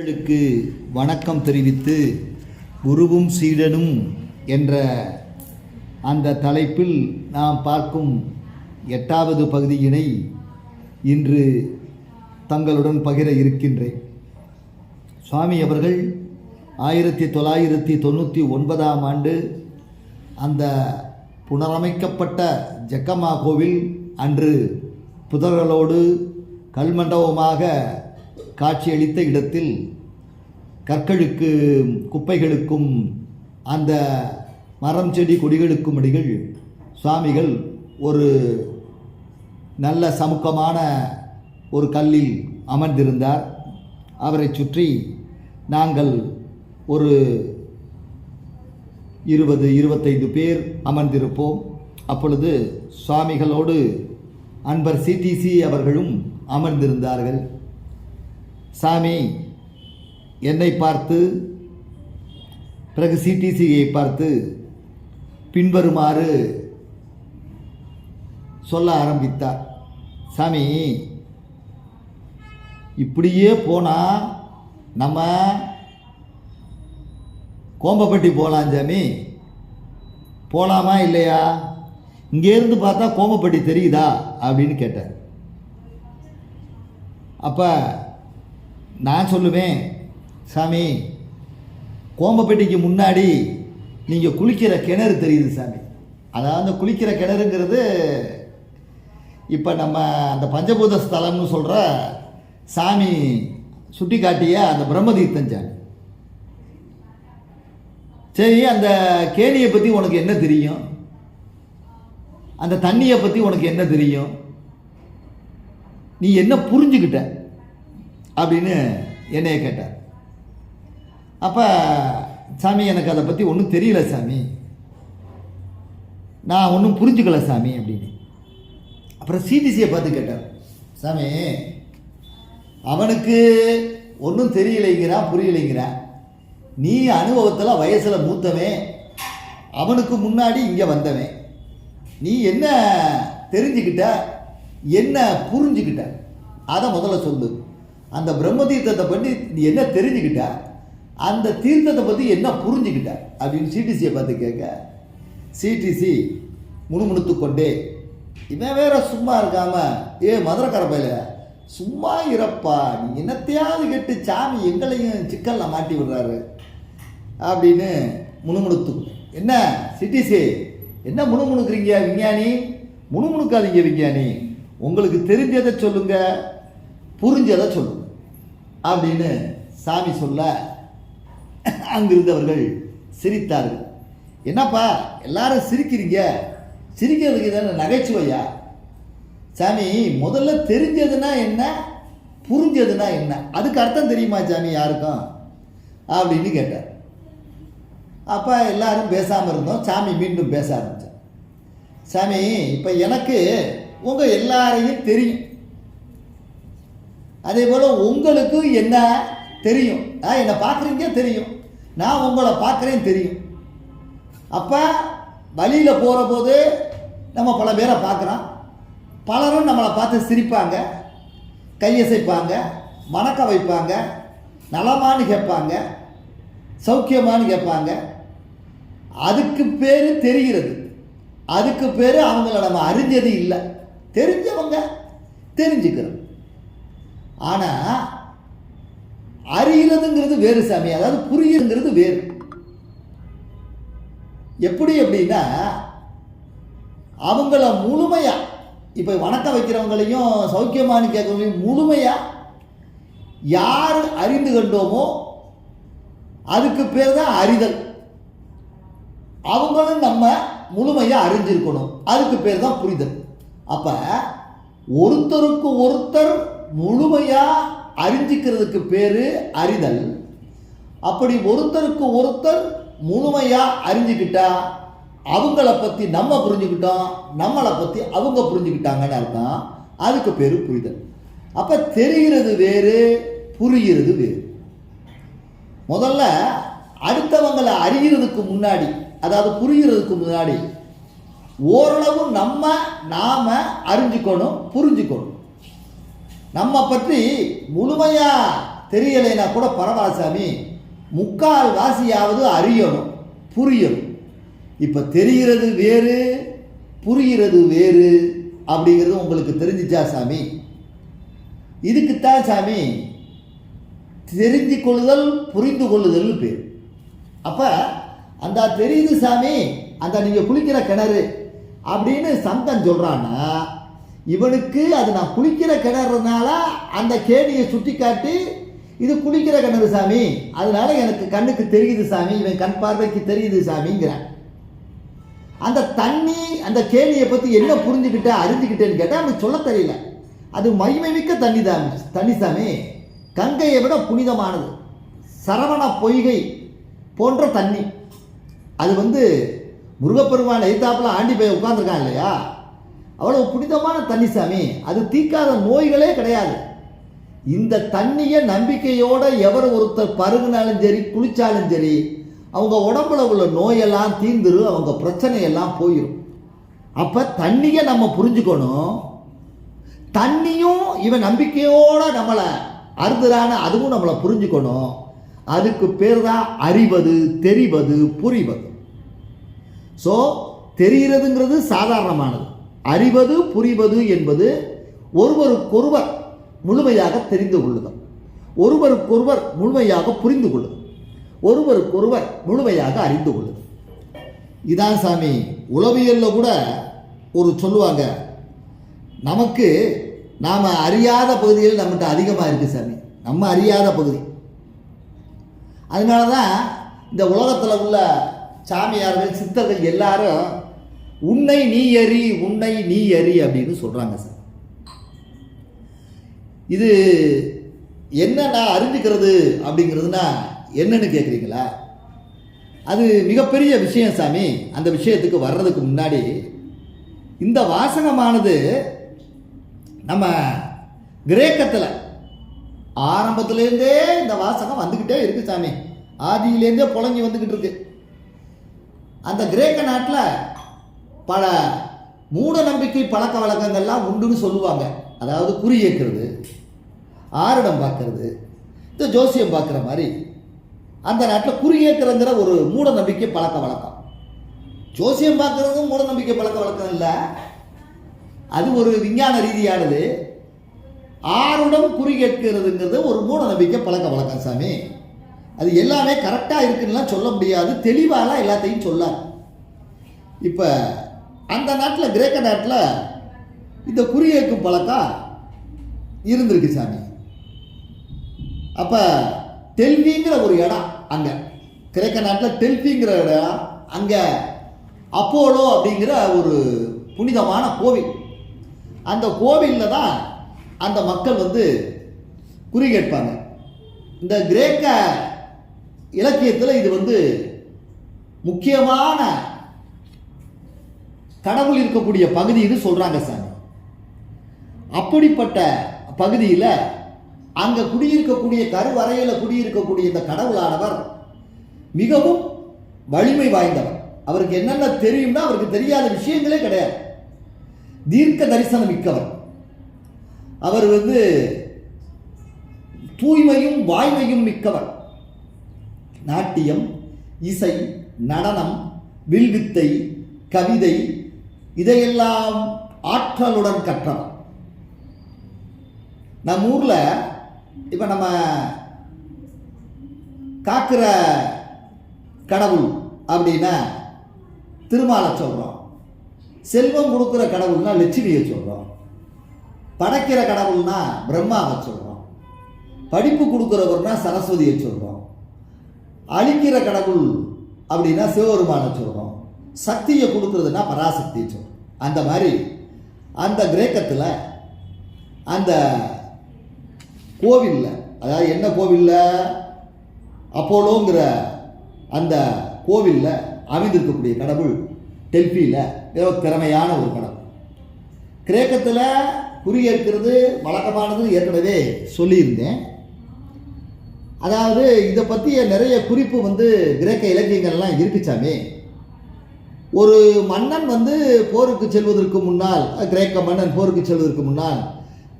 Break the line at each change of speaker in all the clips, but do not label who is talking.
மக்களுக்கு வணக்கம் தெரிவித்து குருவும் சீடனும் என்ற அந்த தலைப்பில் நாம் பார்க்கும் எட்டாவது பகுதியினை இன்று தங்களுடன் பகிர இருக்கின்றேன். சுவாமி அவர்கள் ஆயிரத்தி தொள்ளாயிரத்தி தொண்ணூற்றி ஒன்பதாம் ஆண்டு அந்த புனரமைக்கப்பட்ட ஜக்கம்மா கோவில் அன்று புதர்களோடு கல்மண்டபமாக காட்சியளித்த இடத்தில் கற்களுக்கு குப்பைகளுக்கும் அந்த மரம் செடி கொடிகளுக்கும் இடையில் சுவாமிகள் ஒரு நல்ல சமுக்கமான ஒரு கல்லில் அமர்ந்திருந்தார். அவரை சுற்றி நாங்கள் ஒரு இருபது இருபத்தைந்து பேர் அமர்ந்திருப்போம். அப்பொழுது சுவாமிகளோடு அன்பர் சிடிசி அவர்களும் அமர்ந்திருந்தார்கள். சாமி என்னை பார்த்து பிறகு சிடிசியை பார்த்து பின்வருமாறு சொல்ல ஆரம்பித்தார். சாமி இப்படியே போனால் நம்ம கோம்பப்பட்டி போகலாம் சாமி. போகலாமா இல்லையா? இங்கேருந்து பார்த்தா கோம்பப்பட்டி தெரியுதா? அப்படின்னு கேட்டார். அப்போ நான் சொல்லுவேன் சாமி கோம்பப்பட்டிக்கு முன்னாடி நீங்கள் குளிக்கிற கிணறு தெரியுது சாமி. அதாவது குளிக்கிற கிணறுங்கிறது இப்போ நம்ம அந்த பஞ்சபூத ஸ்தலம்னு சொல்கிற சாமி சுட்டி காட்டிய அந்த பிரம்மதீர்த்தம் சாமி. சரி அந்த கேணியை பற்றி உனக்கு என்ன தெரியும்? அந்த தண்ணியை பற்றி உனக்கு என்ன தெரியும்? நீ என்ன புரிஞ்சுக்கிட்ட? அப்படின்னு என்னைய கேட்டார். அப்போ சாமி எனக்கு அதை பற்றி ஒன்றும் தெரியல சாமி. நான் ஒன்றும் புரிஞ்சுக்கல சாமி அப்படின்னு. அப்புறம் சிடிசியை பார்த்து கேட்டார். சாமி அவனுக்கு ஒன்றும் தெரியலைங்கிறான் புரியலைங்கிறான் நீ அனுபவத்தில் வயசில் மூத்தவன் அவனுக்கு முன்னாடி இங்கே வந்தவன். நீ என்ன தெரிஞ்சுக்கிட்ட என்ன புரிஞ்சுக்கிட்ட? அதை முதல்ல சொல்லு. அந்த பிரம்ம தீர்த்தத்தை பற்றி நீ என்ன தெரிஞ்சுக்கிட்ட? அந்த தீர்த்தத்தை பற்றி என்ன புரிஞ்சுக்கிட்ட? அப்படின்னு சிடிசியை பார்த்து கேட்க சிடிசி முணுமுணுத்து கொண்டே இவன் வேற சும்மா இருக்காம ஏ மதுரை பையில சும்மா இறப்பா நீ என்னத்தையாவது கேட்டு சாமி எங்களையும் சிக்கலில் மாட்டி விடுறாரு. அப்படின்னு முணுமுணுத்து என்ன சிட்டிசி என்ன முணுமுணுக்குறீங்க விஞ்ஞானி? முணுமுணுக்காதீங்க விஞ்ஞானி. உங்களுக்கு தெரிஞ்சதை சொல்லுங்க புரிஞ்சதை சொல்லுங்க. அப்படின்னு சாமி சொல்ல அங்கிருந்தவர்கள் சிரித்தார்கள். என்னப்பா எல்லாரும் சிரிக்கிறீங்க? சிரிக்கிறதுக்கு தானே நகைச்சுவையா? சாமி முதல்ல தெரிஞ்சதுன்னா என்ன? புரிஞ்சதுன்னா என்ன? அதுக்கு அர்த்தம் தெரியுமா சாமி யாருக்கும்? அப்படின்னு கேட்டார். அப்போ எல்லாரும் பேசாமல் இருந்தோம். சாமி மீண்டும் பேச ஆரம்பித்தேன் சாமி இப்போ எனக்கு உங்கள் எல்லாரையும் தெரியும். அதே போல் உங்களுக்கு என்ன தெரியும்? ஆ என்னை பார்க்குறீங்க தெரியும். நான் உங்களை பார்க்குறேன் தெரியும். அப்போ வழியில் போகிற போது நம்ம பல பேரை பார்க்குறோம். பலரும் நம்மளை பார்த்து சிரிப்பாங்க கையசைப்பாங்க மணக்க வைப்பாங்க நலமான்னு கேட்பாங்க சௌக்கியமான்னு கேட்பாங்க. அதுக்கு பேர் தெரிகிறது. அதுக்கு பேர் அவங்கள நம்ம அறிஞ்சது இல்லை. தெரிஞ்சவங்க தெரிஞ்சுக்கிறோம். ஆனால் அறிகிறதுங்கிறது வேறு சாமி. அதாவது புரியுதுங்கிறது வேறு. எப்படி அப்படின்னா அவங்கள முழுமையா இப்போ வணக்கம் வைக்கிறவங்களையும் சௌக்கியமானு கேட்கறவங்களையும் முழுமையா யார் அறிந்து கண்டோமோ அதுக்கு பேர் தான் அறிதல். அவங்களும் நம்ம முழுமையாக அறிஞ்சிருக்கணும். அதுக்கு பேர் தான் புரிதல். அப்போ ஒருத்தருக்கு ஒருத்தர் முழுமையாக அறிஞ்சிக்கிறதுக்கு பேர் அறிதல். அப்படி ஒருத்தருக்கு ஒருத்தர் முழுமையாக அறிஞ்சிக்கிட்டா அவங்கள பற்றி நம்ம புரிஞ்சுக்கிட்டோம் நம்மளை பற்றி அவங்க புரிஞ்சுக்கிட்டாங்கன்னு அர்த்தம். அதுக்கு பேர் புரிதல். அப்போ தெரிகிறது வேறு புரிகிறது வேறு. முதல்ல அடுத்தவங்களை அறிகிறதுக்கு முன்னாடி அதாவது புரிகிறதுக்கு முன்னாடி ஓரளவு நம்ம நாம அறிஞ்சுக்கணும் புரிஞ்சுக்கணும். நம்ம பற்றி முழுமையாக தெரியலைன்னா கூட பரவாயில்ல சாமி. முக்கால் வாசியாவது அறியணும் புரியணும். இப்போ தெரிகிறது வேறு புரிகிறது வேறு அப்படிங்கிறது உங்களுக்கு தெரிஞ்சிச்சா சாமி? இதுக்குத்தான் சாமி தெரிஞ்சு கொள்ளுதல் புரிந்து கொள்ளுதல்னு பேர். அப்போ அந்த தெரியுது சாமி அந்த நீங்கள் குளிக்கிற கிணறு அப்படின்னு சந்தன் சொல்கிறான்னா இவனுக்கு அது நான் குளிக்கிற கிணறுனால அந்த கேணியை சுட்டி காட்டி இது குளிக்கிற கிணறு சாமி. அதனால எனக்கு கண்ணுக்கு தெரியுது சாமி. இவன் கண் பார்வைக்கு தெரியுது சாமிங்கிறான். அந்த தண்ணி அந்த கேணியை பற்றி என்ன புரிஞ்சுக்கிட்ட அறிஞ்சுக்கிட்டேன்னு கேட்டால் அவனுக்கு சொல்ல தெரியல. அது மகிமை மிக்க தண்ணி தான் தண்ணி சாமி. கங்கையை விட புனிதமானது. சரவண பொய்கை போன்ற தண்ணி. அது வந்து முருகப்பெருமான் எதிர்த்தாப்புல ஆண்டி போய் உட்காந்துருக்கான் இல்லையா? அவ்வளோ புனிதமான தண்ணி சாமி. அது தீக்காத நோய்களே கிடையாது. இந்த தண்ணியை நம்பிக்கையோட எவர் ஒருத்தர் பருகுனாலும் சரி குளிச்சாலும் சரி அவங்க உடம்புல உள்ள நோயெல்லாம் தீந்துரும் அவங்க பிரச்சனையெல்லாம் போயிடும் அப்போ தண்ணியை நம்ம புரிஞ்சுக்கணும். தண்ணியும் இவன் நம்பிக்கையோட நம்மளை அறுதுறான அதுவும் நம்மளை புரிஞ்சுக்கணும். அதுக்கு பேர் தான் அறிவது தெரிவது புரிவது. ஸோ தெரிகிறதுங்கிறது சாதாரணமானது. அறிவது புரிவது என்பது ஒருவருக்கொருவர் முழுமையாக தெரிந்து கொள்ளுதல். ஒருவருக்கொருவர் முழுமையாக புரிந்து கொள்ளுதல். ஒருவருக்கொருவர் முழுமையாக அறிந்து கொள்ளுதல். இதான் சாமி உளவியலில் கூட ஒரு சொல்லுவாங்க நமக்கு நாம் அறியாத பகுதிகள் நம்மகிட்ட அதிகமாக இருக்குது சாமி. நம்ம அறியாத பகுதி. அதனால தான் இந்த உலகத்தில் உள்ள சாமியார்கள் சித்தர்கள் எல்லாரும் உன்னை நீ அறி உன்னை நீ அறி அப்படின்னு சொல்கிறாங்க சார். இது என்ன நான் அறிஞ்சுக்கிறது அப்படிங்கிறதுனா என்னன்னு கேட்குறீங்களா அது மிகப்பெரிய விஷயம் சாமி. அந்த விஷயத்துக்கு வர்றதுக்கு முன்னாடி இந்த வாசகமானது நம்ம கிரேக்கத்தில் ஆரம்பத்துலேருந்தே இந்த வாசகம் வந்துக்கிட்டே இருக்குது சாமி. ஆதியிலேருந்தே புழங்கி வந்துக்கிட்டு இருக்கு. அந்த கிரேக்க நாட்டில் பல மூட நம்பிக்கை பழக்க வழக்கங்கள்லாம் உண்டுன்னு சொல்லுவாங்க. அதாவது குறி ஏற்கிறது ஆரிடம் பார்க்கறது இந்த ஜோசியம் பார்க்குற மாதிரி அந்த நாட்டில் குறி ஏற்கிறங்கிற ஒரு மூட நம்பிக்கை பழக்க வழக்கம். ஜோசியம் பார்க்குறதும் மூட நம்பிக்கை பழக்க வழக்கம் இல்லை. அது ஒரு விஞ்ஞான ரீதியானது. ஆருடம் குறி கேட்கிறதுங்கிறது ஒரு மூட நம்பிக்கை பழக்க வழக்கம் சாமி. அது எல்லாமே கரெக்டாக இருக்குன்னுலாம் சொல்ல முடியாது. தெளிவாலாம் எல்லாத்தையும் சொல்லாது. இப்போ அந்த நாட்டில் கிரேக்க நாட்டில் இந்த குறியேக்கும் பழக்கம் இருந்திருக்கு சாமி. அப்போ டெல்விங்கிற ஒரு இடம் அங்கே. கிரேக்க நாட்டில் டெல்பிங்கிற இடம் அங்கே. அப்போலோ அப்படிங்கிற ஒரு புனிதமான கோவில். அந்த கோவிலில் தான் அந்த மக்கள் வந்து குறி கேட்பாங்க. இந்த கிரேக்க இலக்கியத்தில் இது வந்து முக்கியமான கடவுள் இருக்கக்கூடிய பகுதின்னு சொல்கிறாங்க சாமி. அப்படிப்பட்ட பகுதியில் அங்கே குடியிருக்கக்கூடிய கருவறையில் குடியிருக்கக்கூடிய இந்த கடவுளானவர் மிகவும் வலிமை வாய்ந்தவர். அவருக்கு என்னென்ன தெரியும்னா அவருக்கு தெரியாத விஷயங்களே கிடையாது. தீர்க்க தரிசனம் மிக்கவர். அவர் வந்து தூய்மையும் வாய்மையும் மிக்கவர். நாட்டியம் இசை நடனம் வில்வித்தை கவிதை இதையெல்லாம் ஆற்றலுடன் கற்றவர். நம்ம ஊரில் இப்போ நம்ம காக்கிற கடவுள் அப்படின்னா திருமாலை சொல்கிறோம் செல்வம் கொடுக்குற கடவுள்னா லட்சுமியை சொல்கிறோம் படைக்கிற கடவுள்னா பிரம்மாவை சொல்கிறோம் படிப்பு கொடுக்குறவர்னா சரஸ்வதியை சொல்கிறோம் அழிக்கிற கடவுள் அப்படின்னா சிவபெருமானை சொல்கிறோம் சக்தியை கொடுக்குறதுனா பராசக்தின்னு சொல்கிறோம் அந்த மாதிரி அந்த கிரேக்கத்தில் அந்த கோவிலில் அதாவது என்ன கோவிலில்? அப்போலோங்கிற அந்த கோவிலில் அமைந்திருக்கக்கூடிய கடவுள் டெல்பியில் ஏதோ திறமையான ஒரு கடவுள். கிரேக்கத்தில் குறியேற்கிறது வழக்கமானது ஏற்கனவே சொல்லியிருந்தேன். அதாவது இதை பற்றிய நிறைய குறிப்பு வந்து கிரேக்க இலக்கியங்கள்லாம் இருக்குச்சாமே ஒரு மன்னன் வந்து போருக்கு செல்வதற்கு முன்னால் கிரேக்க மன்னன் போருக்கு செல்வதற்கு முன்னால்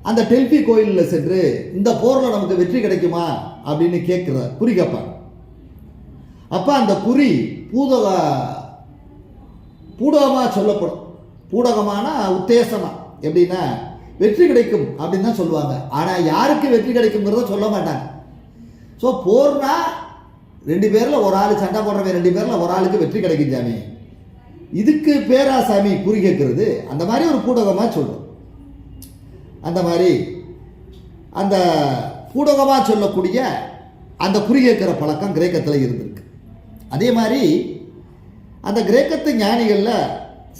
அந்த டெல்பி கோயிலில் சென்று இந்த போரில் நமக்கு வெற்றி கிடைக்குமா? அப்படின்னு கேட்குறார் குறி கேட்பாங்க அப்போ அந்த குறி பூதக பூடகமாக சொல்லப்படும். பூடகமான உத்தேசமாக எப்படின்னா வெற்றி கிடைக்கும் அப்படின்னு தான் சொல்லுவாங்க. ஆனால் யாருக்கு வெற்றி கிடைக்குங்கிறத சொல்ல மாட்டாங்க. ஸோ போர்னா ரெண்டு பேரில் ஒரு ஆள் சண்டை போடுறவங்க ரெண்டு பேரில் ஒரு ஆளுக்கு வெற்றி கிடைக்கும் சாமி இதுக்கு பேரா சாமி குறி கேட்கறது. அந்த மாதிரி ஒரு பூடகமாக சொல்கிறோம் அந்த மாதிரி அந்த பூடகமாக சொல்லக்கூடிய அந்த குறி கேட்குற பழக்கம் கிரேக்கத்தில் இருந்திருக்கு. அதே மாதிரி அந்த கிரேக்கத்து ஞானிகளில்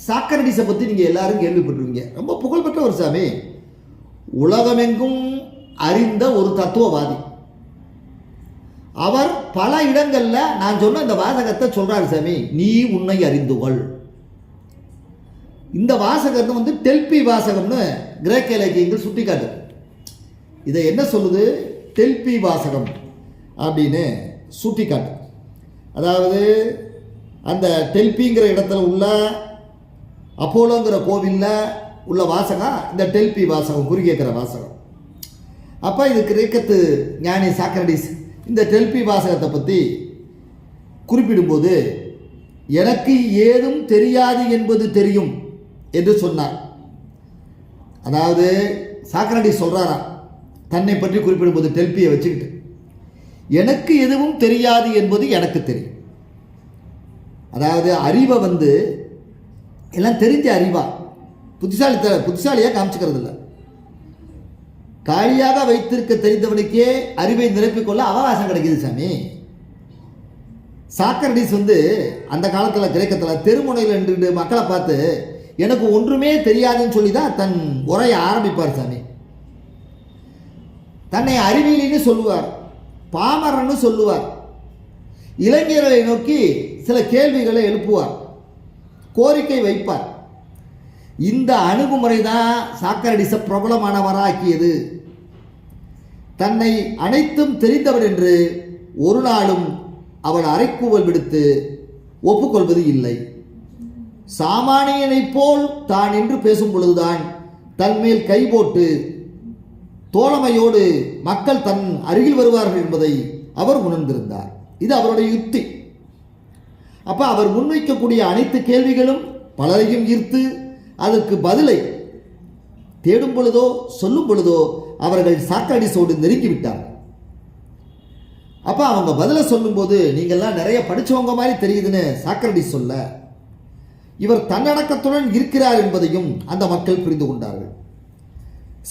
சாக்கரடிஸை பற்றி நீங்கள் எல்லாரும் கேள்விப்பட்டிருவீங்க ரொம்ப புகழ்பெற்ற ஒரு சாமி. உலகமெங்கும் அறிந்த ஒரு தத்துவவாதி. அவர் பல இடங்களில் நான் சொன்ன இந்த வாசகத்தை சொல்கிறார் சாமி. நீ உன்னை அறிந்து கொள். இந்த வாசகத்தை வந்து டெல்பி வாசகம்னு கிரேக்க இலக்கியங்கள் சுட்டிக்காட்டு இதை என்ன சொல்லுது? டெல்பி வாசகம் அப்படின்னு சுட்டிக்காட்டு அதாவது அந்த டெல்பிங்கிற இடத்துல உள்ள அப்போலோங்கிற கோவிலில் உள்ள வாசகம் இந்த டெல்பி வாசகம் குறி வாசகம். அப்போ இது கிரேக்கத்து ஞானி சாக்ரடிஸ் இந்த டெல்பி வாசகத்தை பற்றி குறிப்பிடும்போது எனக்கு ஏதும் தெரியாது என்பது தெரியும். என்று சொன்னார். அதாவது சாக்ரடிஸ் சொல்கிறாராம் தன்னை பற்றி குறிப்பிடும்போது டெல்பியை வச்சுக்கிட்டு எனக்கு எதுவும் தெரியாது என்பது எனக்கு தெரியும். அதாவது அறிவை வந்து எல்லாம் தெரிஞ்ச அறிவா புத்திசாலித்த புத்திசாலியாக காமிச்சுக்கிறது இல்லை காலியாக வைத்திருக்க தெரிந்தவனுக்கே அறிவை நிரப்பிக்கொள்ள அவகாசம் கிடைக்குது சாமி. சாக்ரடிஸ் வந்து அந்த காலத்தில் கிரேக்கத்தில் தெருமுனையில் நின்று மக்களை பார்த்து எனக்கு ஒன்றுமே தெரியாதுன்னு சொல்லி தான் தன் உரையை ஆரம்பிப்பார் சாமி. தன்னை அறிவியலின்னு சொல்லுவார் பாமரன்னு சொல்லுவார். இளைஞர்களை நோக்கி சில கேள்விகளை எழுப்புவார் கோரிக்கை வைப்பார். இந்த அணுகுமுறை தான் சாக்கரடிச பிரபலமானவராக்கியது. தன்னை அனைத்தும் தெரிந்தவர் என்று ஒரு நாளும் அவள் அரைக்கூவல் விடுத்து ஒப்புக்கொள்வது இல்லை. சாமானியனைப் போல் தான் என்று பேசும் பொழுதுதான் தன்மேல் கை போட்டு தோழமையோடு மக்கள் தன் அருகில் வருவார்கள் என்பதை அவர் உணர்ந்திருந்தார். இது அவருடைய யுக்தி அப்ப அவர் முன்வைக்கக்கூடிய அனைத்து கேள்விகளும் பலரையும் ஈர்த்து அதற்கு பதிலை தேடும் பொழுதோ சொல்லும் பொழுதோ அவர்கள் சாக்கடிசோடு நெருங்கிவிட்டார் அப்ப அவங்க பதிலை சொல்லும்போது நீங்கள்லாம் நிறைய படிச்சவங்க மாதிரி தெரியுதுன்னு சாக்ரடிஸ் சொல்ல இவர் தன்னடக்கத்துடன் இருக்கிறார் என்பதையும் அந்த மக்கள் புரிந்து கொண்டார்கள்.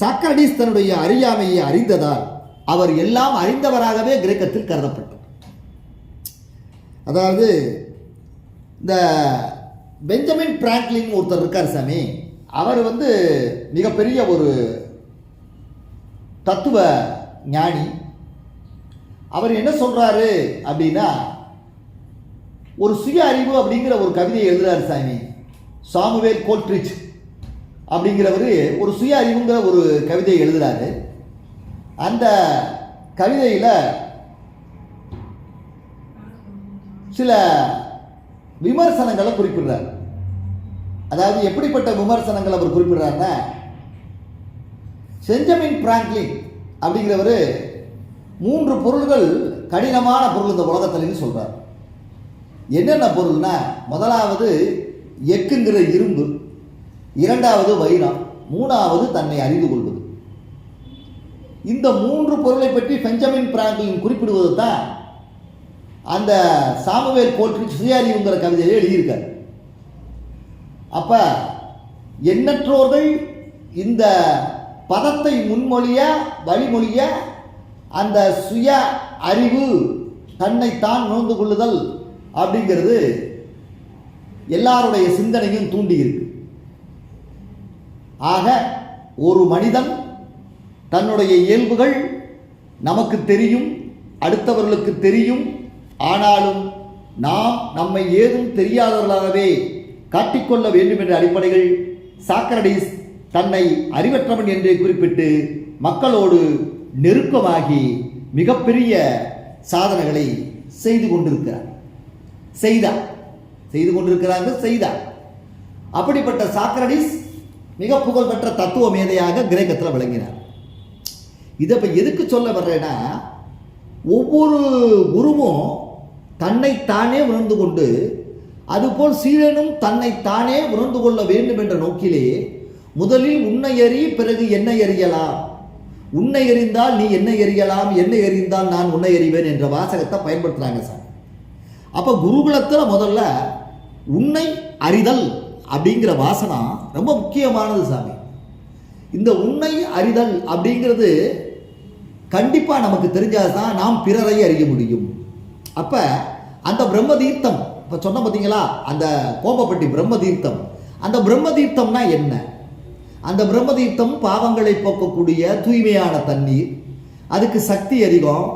சாக்ரடிஸ் தன்னுடைய அறியாமையை அறிந்ததால் அவர் எல்லாம் அறிந்தவராகவே கிரேக்கத்தில் கருதப்பட்டார். அதாவது இந்த பெஞ்சமின் பிராங்க்லின் ஒருத்தர் இருக்கார் சாமி அவர் வந்து மிகப்பெரிய ஒரு தத்துவ ஞானி. அவர் என்ன சொல்றாரு அப்படின்னா ஒரு சுய அறிவு அப்படிங்கிற ஒரு கவிதையை எழுதுறாரு சாமி. சாமுவேல் கோல்ட்ரிச் அப்படிங்கிறவர் ஒரு சுய அறிவுங்கிற ஒரு கவிதையை எழுதுறாரு. அந்த கவிதையில் சில விமர்சனங்களை குறிப்பிடுறார். அதாவது எப்படிப்பட்ட விமர்சனங்கள் அவர் குறிப்பிடுறாருன்னா செஞ்சமின் பிராங்க்லின் அப்படிங்கிறவர் மூன்று பொருள்கள் கடினமான பொருள் இந்த உலகத்துலன்னு சொல்கிறார் என்னென்ன பொருள்னா முதலாவது எக்குங்கிற இரும்பு இரண்டாவது வைரம் மூணாவது தன்னை அறிந்து கொள்வது. இந்த மூன்று பொருளை பற்றி பெஞ்சமின் பிராங்கிலின் குறிப்பிடுவது தான் அந்த சாமுவேல் கோல்ட்ரிச் சுயாரிங்கிற கவிதையிலே எழுதியிருக்கார். அப்ப எண்ணற்றோர்கள் இந்த பதத்தை முன்மொழிய வழிமொழிய அந்த சுய அறிவு தன்னைத்தான் உணர்ந்து கொள்ளுதல் அப்படிங்கிறது எல்லாருடைய சிந்தனையும் தூண்டி இருக்கு ஆக ஒரு மனிதன் தன்னுடைய இயல்புகள் நமக்கு தெரியும் அடுத்தவர்களுக்கு தெரியும் ஆனாலும் நாம் நம்மை ஏதும் தெரியாதவர்களாகவே காட்டிக்கொள்ள வேண்டும் என்ற அடிப்படைகள் சாக்ரடிஸ் தன்னை அறிவற்றவன் என்று குறிப்பிட்டு மக்களோடு நெருக்கமாகி மிகப்பெரிய சாதனைகளை செய்து கொண்டிருக்கிறார். செய்தார் செய்து கொண்டிருக்கிறாங்க செய்தார் அப்படிப்பட்ட சாக்ரடிஸ் மிக புகழ்பெற்ற தத்துவ மேதையாக கிரேக்கத்தில் விளங்கினார். இதை இப்போ எதுக்கு சொல்ல வர்றேன்னா ஒவ்வொரு குருவும் தன்னைத்தானே உணர்ந்து கொண்டு அதுபோல் சீடனும் தன்னைத்தானே உணர்ந்து கொள்ள வேண்டும் என்ற நோக்கிலே முதலில் உன்னை எறி பிறகு என்னை எறியலாம். உன்னை எறிந்தால் நீ என்னை எறியலாம் என்னை எறிந்தால் நான் உன்னை எறிவேன் என்ற வாசகத்தை பயன்படுத்துகிறாங்க சார். அப்போ குருகுலத்தில் முதல்ல உன்னை அறிதல் அப்படிங்கிற வாசனா ரொம்ப முக்கியமானது சாமி. இந்த உன்னை அறிதல் அப்படிங்கிறது கண்டிப்பாக நமக்கு தெரிஞ்சால் தான் நாம் பிறரை அறிய முடியும். அப்போ அந்த பிரம்ம தீர்த்தம் இப்போ சொன்ன பார்த்தீங்களா அந்த கோபப்பட்டி பிரம்ம தீர்த்தம் அந்த பிரம்ம தீர்த்தம்னா என்ன? அந்த பிரம்ம தீர்த்தம் பாவங்களை போக்கக்கூடிய தூய்மையான தண்ணீர். அதுக்கு சக்தி அதிகம்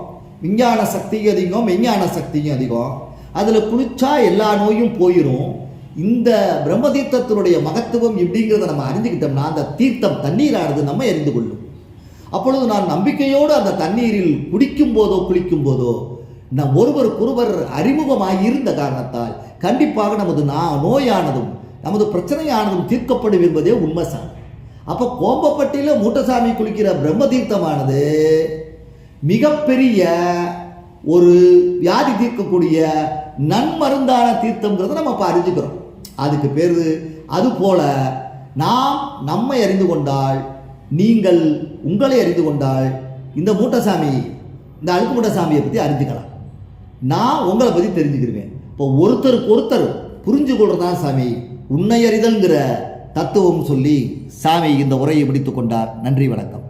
விஞ்ஞான சக்தியும் அதிகம் விஞ்ஞான சக்தியும் அதிகம். அதில் குளிச்சா எல்லா நோயும் போயிடும் இந்த பிரம்ம தீர்த்தத்தினுடைய மகத்துவம் எப்படிங்கிறத நம்ம அறிஞ்சுக்கிட்டோம்னா அந்த தீர்த்தம் தண்ணீரானது நம்ம எரிந்து கொள்ளும். அப்பொழுது நான் நம்பிக்கையோடு அந்த தண்ணீரில் குடிக்கும் போதோ குளிக்கும் போதோ நம் ஒருவருக்கொருவர் அறிமுகமாக இருந்த காரணத்தால் கண்டிப்பாக நமது நா- நோயானதும் நமது பிரச்சனையானதும் தீர்க்கப்படும் என்பதே உண்மை சார் அப்போ கோம்பப்பட்டியில் மூட்டசாமி குளிக்கிற பிரம்ம தீர்த்தமானது மிகப்பெரிய ஒரு வியாதி தீர்க்கக்கூடிய நன்மருந்தான தீர்த்தம்ங்கிறத நம்ம இப்போ அறிஞ்சுக்கிறோம். அதுக்கு பேர் அது போல நாம் நம்மை அறிந்து கொண்டால் நீங்கள் உங்களை அறிந்து கொண்டால் இந்த மூட்டசாமி இந்த அழுக்கு மூட்டசாமியை பற்றி அறிஞ்சுக்கலாம். நான் உங்களை பற்றி தெரிஞ்சுக்கிருவேன். இப்போ ஒருத்தருக்கு ஒருத்தர் புரிஞ்சு கொள்றதான் சாமி. உன்னை அறிதல்ங்கிற தத்துவம் சொல்லி சாமி இந்த உரையை முடித்துக் கொண்டார். நன்றி வணக்கம்.